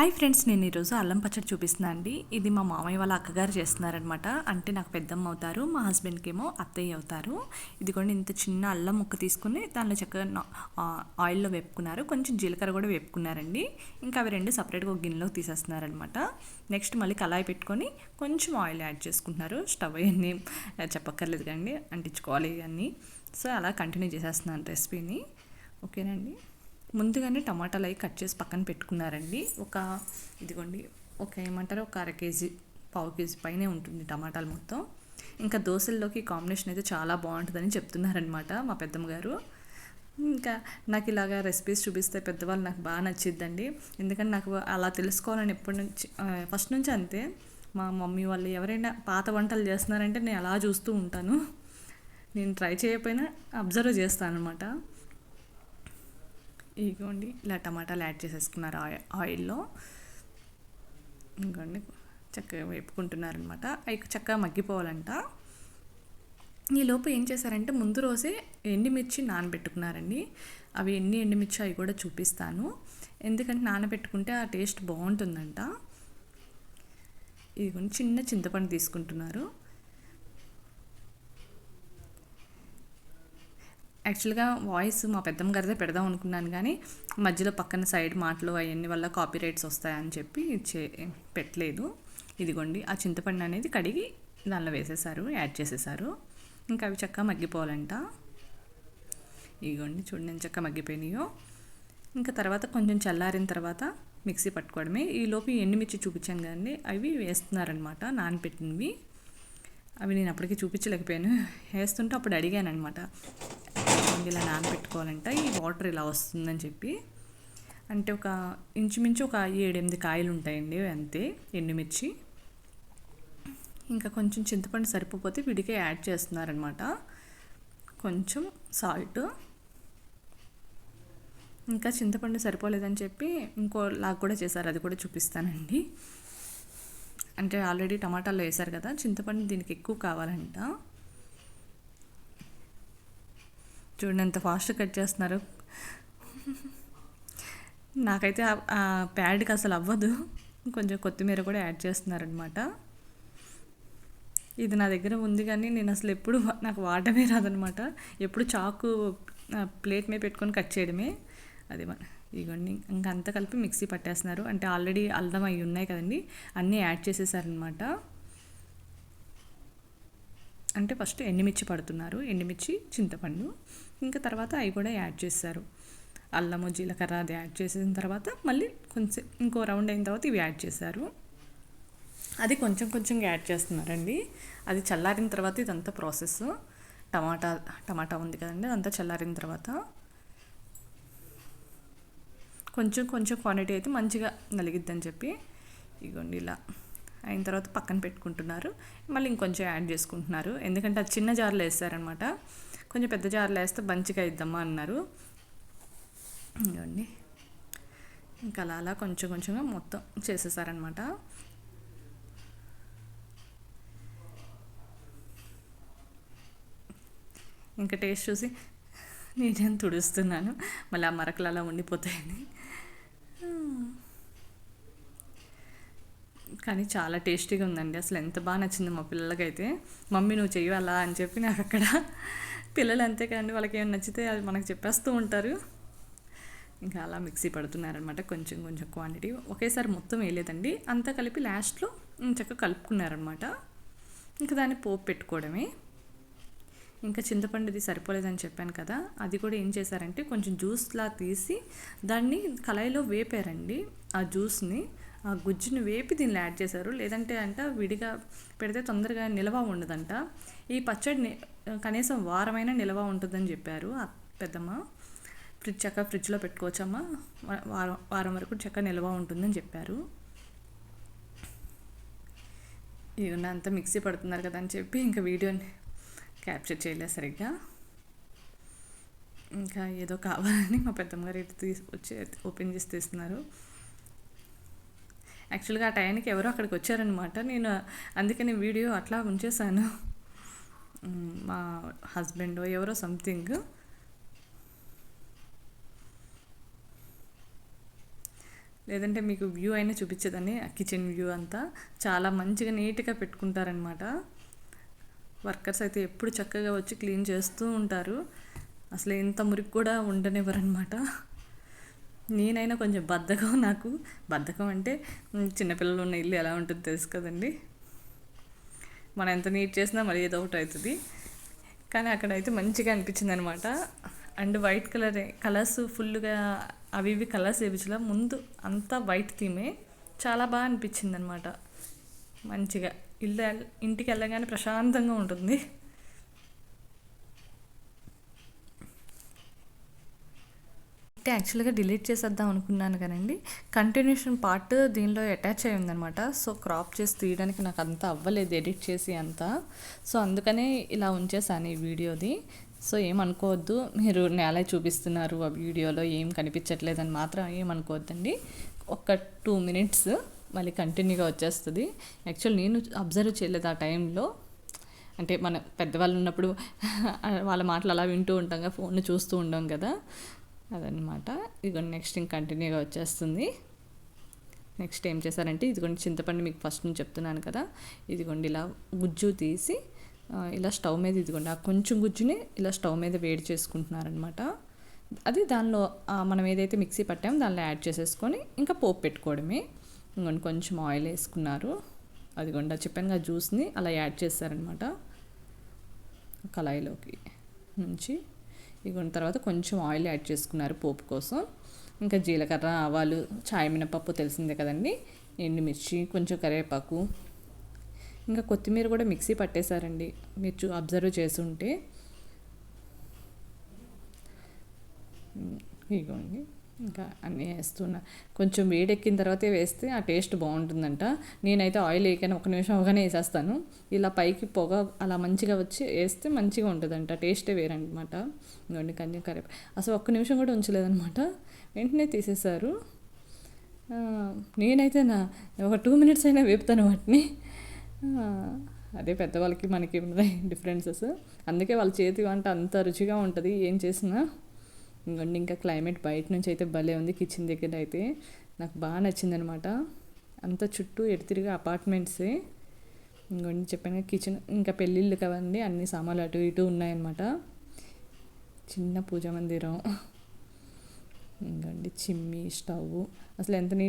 Hi friends నేను ఈరోజు అల్లం పచ్చడి చూపిస్తున్నాను అండి. ఇది మా మామయ్య వాళ్ళ అక్కగారు చేస్తున్నారనమాట అంటే నాకు పెద్దమ్మ అవుతారు మా హస్బెండ్కి ఏమో అత్తయ్య అవుతారు. ఇదిగోండి ఇంత చిన్న అల్లం ముక్క తీసుకుని దానిలో చక్కగా నా- ఆ, ఆయిల్లో వేపుకున్నారు. కొంచెం జీలకర్ర కూడా వేపుకున్నారండి. ఇంకా అవి రెండు సపరేట్గా ఒక గిన్నెలోకి తీసేస్తున్నారనమాట నెక్స్ట్ మళ్ళీ కళాయి పెట్టుకొని కొంచెం ఆయిల్ యాడ్ చేసుకుంటున్నారు. స్టవ్ అవన్నీ చెప్పక్కర్లేదు కండి అంటించుకోవాలి ఇవన్నీ. సో అలా కంటిన్యూ చేసేస్తున్నాను రెసిపీని. ఓకేనండి ముందుగానే టమాటాలు అవి కట్ చేసి పక్కన పెట్టుకున్నారండి. ఒక ఇదిగోండి ఒక ఏమంటారు ఒక అర కేజీ పావు కేజీ పైనే ఉంటుంది టమాటాలు మొత్తం. ఇంకా దోశల్లోకి కాంబినేషన్ అయితే చాలా బాగుంటుందని చెప్తున్నారనమాట మా పెద్దమ్మ గారు. ఇంకా నాకు ఇలాగా రెసిపీస్ చూపిస్తే పెద్దవాళ్ళు నాకు బాగా నచ్చిద్దండి. ఎందుకంటే నాకు అలా తెలుసుకోవాలని ఎప్పటి నుంచి ఫస్ట్ నుంచి అంతే. మా మమ్మీ వాళ్ళు ఎవరైనా పాత వంటలు చేస్తున్నారంటే నేను అలా చూస్తూ ఉంటాను. నేను ట్రై చేయకపోయినా అబ్జర్వ్ చేస్తాను అనమాట ఇదిగోండి ఇలా టమాటాలు యాడ్ చేసేసుకున్నారు ఆయిల్ ఆయిల్లో. ఇంకోండి చక్కగా వేపుకుంటున్నారనమాట అవి చక్కగా మగ్గిపోవాలంట. ఈ లోపు ఏం చేశారంటే ముందు రోజే ఎండుమిర్చి నానబెట్టుకున్నారండి. అవి ఎన్ని ఎండుమిర్చి అవి కూడా చూపిస్తాను. ఎందుకంటే నానబెట్టుకుంటే ఆ టేస్ట్ బాగుంటుందంట. ఇదిగోండి చిన్న చింతపండు తీసుకుంటున్నారు. యాక్చువల్గా వాయిస్ మా పెద్దమ్మ గారిదే పెడదాం అనుకున్నాను కానీ మధ్యలో పక్కన సైడ్ మాటలు అవన్నీ వల్ల కాపీ రైట్స్ వస్తాయని చెప్పి చే పెట్టలేదు. ఇదిగోండి ఆ చింతపండు అనేది కడిగి దానిలో వేసేసారు యాడ్ చేసేసారు. ఇంకా అవి చక్కగా మగ్గిపోవాలంట. ఇదిగోండి చూడండి నేను చక్కగా మగ్గిపోయినాయో. ఇంకా తర్వాత కొంచెం చల్లారిన తర్వాత మిక్సీ పట్టుకోవడమే. ఈలోపు ఎండుమిర్చి చూపించాను కానీ అవి వేస్తున్నారనమాట నానపెట్టినవి. అవి నేను అప్పటికి చూపించలేకపోయాను. వేస్తుంటే అప్పుడు అడిగాను అనమాట ఇలా నానబెట్టుకోవాలంట ఈ వాటర్ ఇలా వస్తుందని చెప్పి. అంటే ఒక ఇంచుమించు ఒక ఏడెనిమిది కాయలు ఉంటాయండి అంతే ఎండుమిర్చి. ఇంకా కొంచెం చింతపండు సరిపోతే విడిగా యాడ్ చేస్తున్నారనమాట. కొంచెం సాల్ట్. ఇంకా చింతపండు సరిపోలేదని చెప్పి ఇంకో లాగా కూడా చేశారు అది కూడా చూపిస్తానండి. అంటే ఆల్రెడీ టమాటాలు వేశారు కదా చింతపండు దీనికి ఎక్కువ కావాలంట. చూడండి ఎంత ఫాస్ట్ కట్ చేస్తున్నారు. నాకైతే ఆ- ప్యాడ్కి అసలు అవ్వదు. కొంచెం కొత్తిమీర కూడా యాడ్ చేస్తున్నారనమాట ఇది నా దగ్గర ఉంది కానీ నేను అసలు ఎప్పుడు నాకు వాడమే రాదనమాట ఎప్పుడు చాకు ప్లేట్ మీద పెట్టుకొని కట్ చేయడమే. అది మన ఇగోండి ఇంకా అంతా కలిపి మిక్సీ పట్టేస్తున్నారు. అంటే ఆల్రెడీ అల్లం అవి ఉన్నాయి కదండి అన్నీ యాడ్ చేసేసారనమాట అంటే ఫస్ట్ ఎండుమిర్చి పడుతున్నారు. ఎండుమిర్చి చింతపండు. ఇంకా తర్వాత అవి కూడా యాడ్ చేస్తారు. అల్లము జీలకర్ర అది యాడ్ చేసిన తర్వాత మళ్ళీ కొంచెం ఇంకో రౌండ్ అయిన తర్వాత ఇవి యాడ్ చేశారు. అది కొంచెం కొంచెం యాడ్ చేస్తున్నారండి. అది చల్లారిన తర్వాత ఇదంతా ప్రాసెస్. టమాటా టమాటా ఉంది కదండి అదంతా చల్లారిన తర్వాత. కొంచెం కొంచెం క్వాంటిటీ అయితే మంచిగా నలిగిద్దని చెప్పి ఇగోండి ఇలా. అయిన తర్వాత పక్కన పెట్టుకుంటున్నారు. మళ్ళీ ఇంకొంచెం యాడ్ చేసుకుంటున్నారు. ఎందుకంటే అది చిన్న జార్లో వేస్తారనమాట కొంచెం పెద్ద జార్లో వేస్తే మంచిగా ఇద్దామా అన్నారు. ఇవ్వండి ఇంకా అలా అలా కొంచెం కొంచెంగా మొత్తం చేసేసారనమాట ఇంకా టేస్ట్ చూసి నేనేం తుడుస్తున్నాను. మళ్ళీ ఆ మరకలు అలా ఉండిపోతాయని. కానీ చాలా టేస్టీగా ఉందండి. అసలు ఎంత బాగా నచ్చింది మా పిల్లలకైతే. మమ్మీ నువ్వు చెయ్యాలా అని చెప్పి నాకు అక్కడ పిల్లలు అంతే కదండి. వాళ్ళకి ఏమైనా నచ్చితే అది మనకు చెప్పేస్తూ ఉంటారు. ఇంకా అలా మిక్సీ పడుతున్నారనమాట కొంచెం కొంచెం క్వాంటిటీ. ఒకేసారి మొత్తం వేయలేదండి. అంతా కలిపి లాస్ట్లో చక్కగా కలుపుకున్నారనమాట ఇంకా దాన్ని పోపు పెట్టుకోవడమే. ఇంకా చింతపండుది సరిపోలేదని చెప్పాను కదా అది కూడా ఏం చేశారంటే కొంచెం జ్యూస్లా తీసి దాన్ని కళాయిలో వేపారండి ఆ జ్యూస్ని. ఆ గుజ్జుని వేపి దీనిలో యాడ్ చేశారు. లేదంటే అంట విడిగా పెడితే తొందరగా నిల్వ ఉండదంట. ఈ పచ్చడి కనీసం వారమైనా నిల్వ ఉంటుందని చెప్పారు ఆ పెద్దమ్మ. ఫ్రిడ్జ్ చక్క ఫ్రిడ్జ్లో పెట్టుకోవచ్చమ్మా. వారం వారం వరకు చక్క నిల్వ ఉంటుందని చెప్పారు. ఇవన్నీ అంతా మిక్సీ పడుతున్నారు కదా అని చెప్పి ఇంకా వీడియోని క్యాప్చర్ చేయలేదు సరిగ్గా. ఇంకా ఏదో కావాలని మా పెద్దమ్మ గారు ఇటు తీసి వచ్చి ఓపెన్ చేసి తీస్తున్నారు. యాక్చువల్గా ఆ టైంకి ఎవరో అక్కడికి వచ్చారనమాట. నేను అందుకని వీడియో అట్లా ఉంచేసాను మా హస్బెండ్ ఎవరో సంథింగ్. లేదంటే మీకు వ్యూ అయినా చూపించేదని ఆ కిచెన్ వ్యూ అంతా. చాలా మంచిగా నీట్గా పెట్టుకుంటారనమాట. వర్కర్స్ అయితే ఎప్పుడు చక్కగా వచ్చి క్లీన్ చేస్తూ ఉంటారు. అసలు ఇంత మురికి కూడా ఉండనివ్వరనమాట. నేనైనా కొంచెం బద్ధకం నాకు. బద్ధకం అంటే చిన్నపిల్లలు ఉన్న ఇల్లు ఎలా ఉంటుందో తెలుసు కదండి. మనం ఎంత నీట్ చేసినా మరి ఏదో ఒకటి అవుతుంది. కానీ అక్కడ అయితే మంచిగా అనిపించింది అనమాట అండ్ వైట్ కలర్ కలర్స్ ఫుల్గా అవి ఇవి కలర్స్ వేయించలా ముందు అంతా వైట్ థీమే. చాలా బాగా అనిపించింది అనమాట మంచిగా. ఇల్లు ఇంటికి వెళ్ళగానే ప్రశాంతంగా ఉంటుంది. అంటే యాక్చువల్గా డిలీట్ చేసేద్దాం అనుకున్నాను కానండి కంటిన్యూషన్ పార్ట్ దీనిలో అటాచ్ అయి ఉందనమాట సో క్రాప్ చేసి తీయడానికి నాకు అంత అవ్వలేదు ఎడిట్ చేసి అంతా. సో అందుకనే ఇలా ఉంచేసాను ఈ వీడియోది. సో ఏమనుకోవద్దు మీరు నేల చూపిస్తున్నారు ఆ వీడియోలో ఏం కనిపించట్లేదని మాత్రం ఏమనుకోవద్దండి. ఒక టూ మినిట్స్ మళ్ళీ కంటిన్యూగా వచ్చేస్తుంది. యాక్చువల్ నేను అబ్జర్వ్ చేయలేదు ఆ టైంలో. అంటే మన పెద్దవాళ్ళు ఉన్నప్పుడు వాళ్ళ మాటలు అలా వింటూ ఉంటాం కదా ఫోన్ చూస్తూ ఉంటాం కదా. అదనమాట ఇదిగోండి నెక్స్ట్ ఇంక కంటిన్యూగా వచ్చేస్తుంది. నెక్స్ట్ ఏం చేశారంటే ఇదిగోండి చింతపండు మీకు ఫస్ట్ నుంచి చెప్తున్నాను కదా ఇదిగోండి ఇలా గుజ్జు తీసి ఇలా స్టవ్ మీద ఇదిగోండి ఆ కొంచెం గుజ్జుని ఇలా స్టవ్ మీద వేడి చేసుకుంటున్నారనమాట అది దానిలో మనం ఏదైతే మిక్సీ పట్టామో దానిలో యాడ్ చేసేసుకొని ఇంకా పోపు పెట్టుకోవడమే. ఇంకొండి కొంచెం ఆయిల్ వేసుకున్నారు. అదిగోండి ఆ చెప్పాను కదా జ్యూస్ని అలా యాడ్ చేస్తారనమాట కళాయిలోకి నుంచి. ఇగొన్న తర్వాత కొంచెం ఆయిల్ యాడ్ చేసుకున్నారు పోపు కోసం. ఇంకా జీలకర్ర ఆవాలు చాయ్ మినపప్పు తెలిసిందే కదండి. ఎండుమిర్చి కొంచెం కరివేపాకు. ఇంకా కొత్తిమీర కూడా మిక్సీ పట్టేశారండి. మీరు అబ్జర్వ్ చేస్తుంటే ఇగోండి. ఇంకా అన్నీ వేస్తున్నా. కొంచెం వేడెక్కిన తర్వాతే వేస్తే ఆ టేస్ట్ బాగుంటుందంట. నేనైతే ఆయిల్ వేయగానే ఒక నిమిషం అవగానే వేసేస్తాను. ఇలా పైకి పొగ అలా మంచిగా వచ్చి వేస్తే మంచిగా ఉంటుందంట. టేస్టే వేరనమాట ఇంకోండి కంచెం కరివే అసలు ఒక్క నిమిషం కూడా ఉంచలేదనమాట వెంటనే తీసేశారు. నేనైతే నా ఒక టూ మినిట్స్ అయినా వేపుతాను వాటిని. అదే పెద్దవాళ్ళకి మనకి ఉన్నాయి డిఫరెన్సెస్. అందుకే వాళ్ళ చేతి వంట అంత రుచిగా ఉంటుంది. ఏం చేసినా. ఇంకోండి ఇంకా క్లైమేట్ బయట నుంచి అయితే భలే ఉంది కిచెన్ దగ్గర అయితే. నాకు బాగా నచ్చిందనమాట అంత చుట్టూ ఎడతిరిగా అపార్ట్మెంట్సే ఇంకొండి చెప్పాను కిచెన్ ఇంకా పెళ్ళిళ్ళు కదండి అన్ని సామాన్లు అటు ఇటు ఉన్నాయన్నమాట. చిన్న పూజ మందిరం. ఇంకండి చిమ్మి స్టవ్. అసలు ఎంత నీట్